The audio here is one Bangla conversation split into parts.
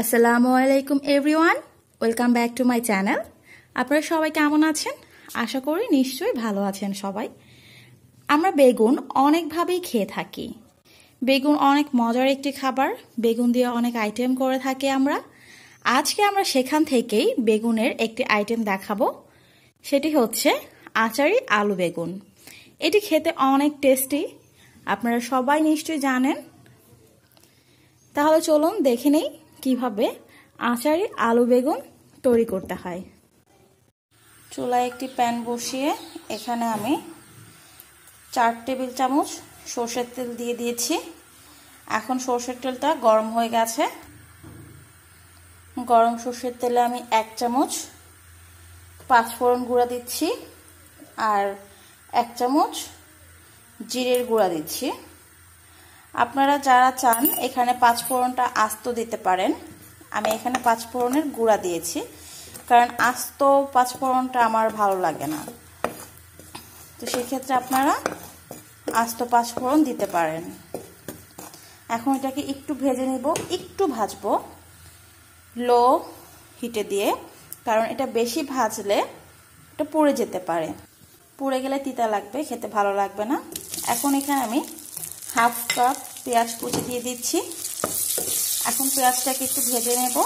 আসসালামু আলাইকুম everyone welcome back to my channel আপনারা সবাই কেমন আছেন? আশা করি নিশ্চয়ই ভালো আছেন সবাই। আমরা বেগুন অনেকভাবেই খেয়ে থাকি। বেগুন অনেক মজার একটি খাবার। বেগুন দিয়ে অনেক আইটেম করে থাকি আমরা। আজকে আমরা সেখান থেকেই বেগুনের একটি আইটেম দেখাবো। সেটি হচ্ছে আচারি আলু বেগুন। এটি খেতে অনেক টেস্টি আপনারা সবাই নিশ্চয়ই জানেন। তাহলে চলুন দেখে নেই। কীভাবে আচারি আলু বেগুন তৈরি করতে হয়? চুলায় একটি প্যান বসিয়ে এখানে আমি চার টেবিল চামচ সর্ষের তেল দিয়ে দিয়েছি। এখন সর্ষের তেলটা গরম হয়ে গেছে। গরম সর্ষের তেলে আমি এক চামচ পাঁচফোড়ন গুঁড়া দিচ্ছি আর এক চামচ জিরের গুঁড়া দিচ্ছি। আপনারা যারা চান, এখানে পাঁচ ফোড়নটা আস্ত দিতে পারেন। আমি এখানে পাঁচ ফোড়নের গুঁড়া দিয়েছি, কারণ আস্ত পাঁচ ফোড়নটা আমার ভালো লাগে না। তো সেক্ষেত্রে আপনারা আস্ত পাঁচ ফোড়ন দিতে পারেন। এখন এটাকে একটু ভেজে নিব, একটু ভাজবো, লো হিটে দিয়ে, কারণ এটা বেশি ভাজলে এটা পুড়ে যেতে পারে। পুড়ে গেলে তিতা লাগবে, খেতে ভালো লাগবে না। এখন এখানে আমি হাফ কাপ পেঁয়াজ কুচি দিয়ে দিচ্ছি। এখন পেঁয়াজটাকে একটু ভেজে নেব।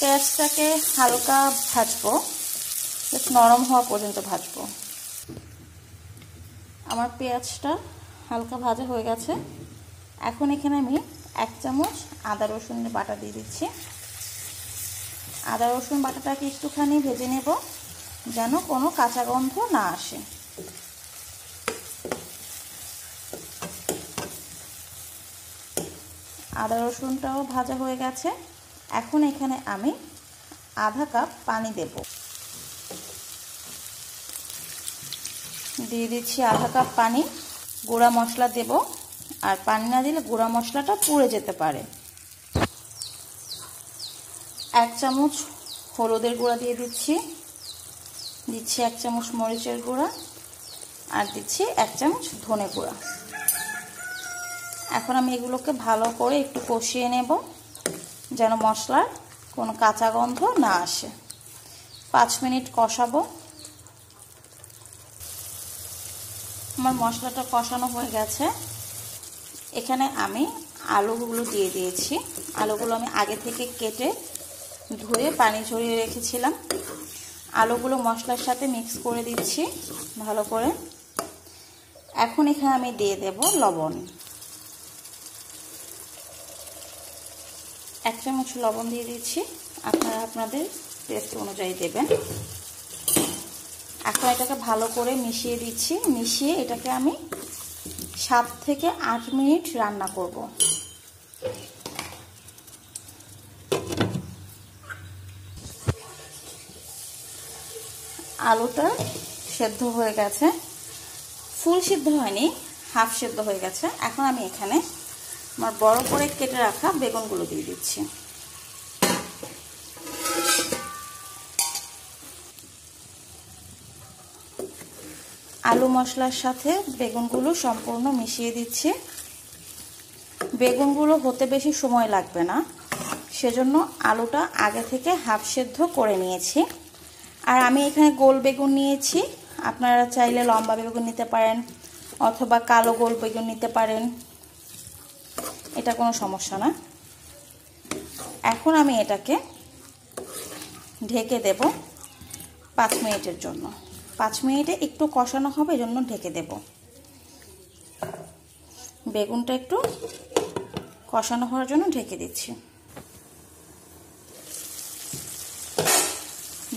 পেঁয়াজটাকে হালকা ভাজবো। বেশ নরম হওয়া পর্যন্ত ভাজবো। আমার পেঁয়াজটা হালকা ভাজা হয়ে গেছে। এখন এখানে আমি এক চামচ আদা রসুনের বাটা দিয়ে দিচ্ছি। আদা রসুন বাটাটাকে একটুখানি ভেজে নেব, যেন কোনো কাঁচা গন্ধ না আসে। আদা রসুনটাও ভাজা হয়ে গেছে। এখন এখানে আমি আধা কাপ পানি দেব। দিয়ে দিচ্ছি আধা কাপ পানি। গুঁড়া মশলা দেব। আর পানি না দিলে গুঁড়া মশলাটা পুড়ে যেতে পারে। এক চামচ হলুদের গুঁড়া দিয়ে দিচ্ছি। দিচ্ছি এক চামচ মরিচের গুঁড়া। আর দিচ্ছি এক চামচ ধনে গুঁড়া। এখন আমি এগুলোকে ভালো করে একটু কষিয়ে নেব, যেন মশলার কোনো কাঁচা গন্ধ না আসে। পাঁচ মিনিট কষাবো। আমার মশলাটা কষানো হয়ে গেছে। এখানে আমি আলুগুলো দিয়ে দিয়েছি। আলুগুলো আমি আগে থেকে কেটে ধুয়ে পানি ঝরিয়ে রেখেছিলাম। আলুগুলো মশলার সাথে মিক্স করে দিচ্ছি ভালো করে। এখন এখানে আমি দিয়ে দেব লবণ। এক চামচ লবণ দিয়ে দিচ্ছি। আপনারা আপনাদের টেস্ট অনুযায়ী দেবেন। এখন এটাকে ভালো করে মিশিয়ে দিচ্ছি। মিশিয়ে এটাকে আমি সাত থেকে আট মিনিট রান্না করব। আলুটা সেদ্ধ হয়ে গেছে। ফুল সিদ্ধ হয়নি, হাফ সেদ্ধ হয়ে গেছে। এখন আমি এখানে আমার বড় করে কেটে রাখা বেগুনগুলো দিয়ে দিচ্ছি। আলু মশলার সাথে বেগুনগুলো সম্পূর্ণ মিশিয়ে দিচ্ছি। বেগুনগুলো হতে বেশি সময় লাগবে না, সেজন্য আলুটা আগে থেকে হাফ সেদ্ধ করে নিয়েছি। আর আমি এখানে গোল বেগুন নিয়েছি, আপনারা চাইলে লম্বা বেগুন নিতে পারেন অথবা কালো গোল বেগুন নিতে পারেন। এটা কোনো সমস্যা না। এখন আমি এটাকে ঢেকে দেব পাঁচ মিনিটের জন্য। পাঁচ মিনিটে একটু কষানো হবে জন্য ঢেকে দেব। বেগুনটা একটু কষানো হওয়ার জন্য ঢেকে দিচ্ছি।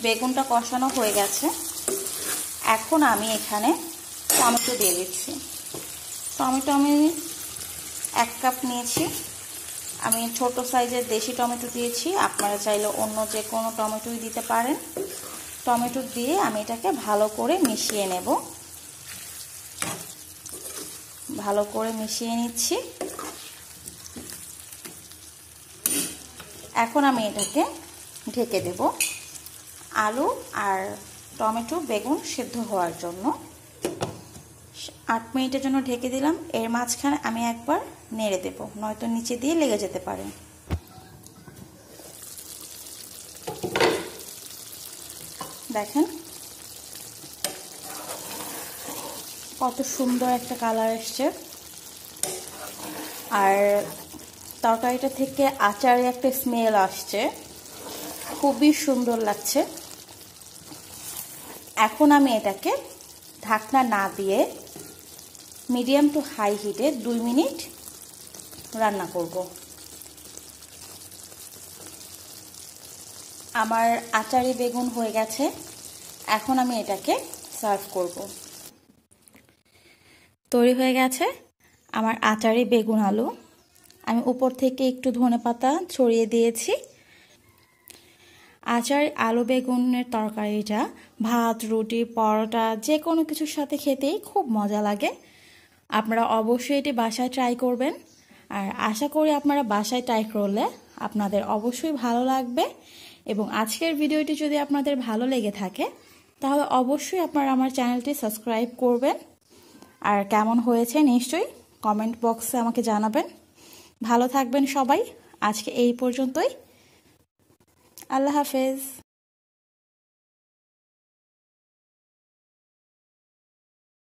বেগুনটা কষানো হয়ে গেছে। এখন আমি এখানে টমেটো দিয়ে দিচ্ছি। টমেটো আমি এক কাপ নিয়েছি। আমি ছোট সাইজের দেশি টমেটো দিয়েছি। আপনারা চাইলে অন্য যে কোনো টমেটোই দিতে পারেন। টমেটো দিয়ে আমি এটাকে ভালো করে মিশিয়ে নেব। ভালো করে মিশিয়ে নিচ্ছি। এখন আমি এটাকে ঢেকে দেব। আলু আর টমেটো বেগুন সেদ্ধ হওয়ার জন্য। আট মিনিটের জন্য ঢেকে দিলাম। এর মাঝখানে আমি একবার নেড়ে দেব, নয়তো নিচে দিয়ে লেগে যেতে পারে। দেখেন। কত সুন্দর একটা কালার এসছে। আর তরকারিটা থেকে আচারে একটা স্মেল আসছে। খুবই সুন্দর লাগছে। এখন আমি এটাকে ঢাকনা না দিয়ে মিডিয়াম টু হাই হিটে দুই মিনিট রান্না করব। আমার আচারি বেগুন হয়ে গেছে। এখন আমি এটাকে সার্ভ করব। তৈরি হয়ে গেছে আমার আচারি বেগুন আলু। আমি উপর থেকে একটু ধনে পাতা ছড়িয়ে দিয়েছি। আচার আলু বেগুনের তরকারিটা, ভাত, রুটি, পরোটা যে কোনো কিছুর সাথে খেতেই খুব মজা লাগে। আপনারা অবশ্যই এটি বাসায় ট্রাই করবেন। আর আশা করি আপনারা বাসায় ট্রাই করলে আপনাদের অবশ্যই ভালো লাগবে এবং আজকের ভিডিওটি যদি আপনাদের ভালো লেগে থাকে, তাহলে অবশ্যই আপনারা আমার চ্যানেলটি সাবস্ক্রাইব করবেন। আর কেমন হয়েছে নিশ্চয়ই কমেন্ট বক্সে আমাকে জানাবেন। ভালো থাকবেন সবাই। আজকে এই পর্যন্তই। আল্লাহ হাফেজ।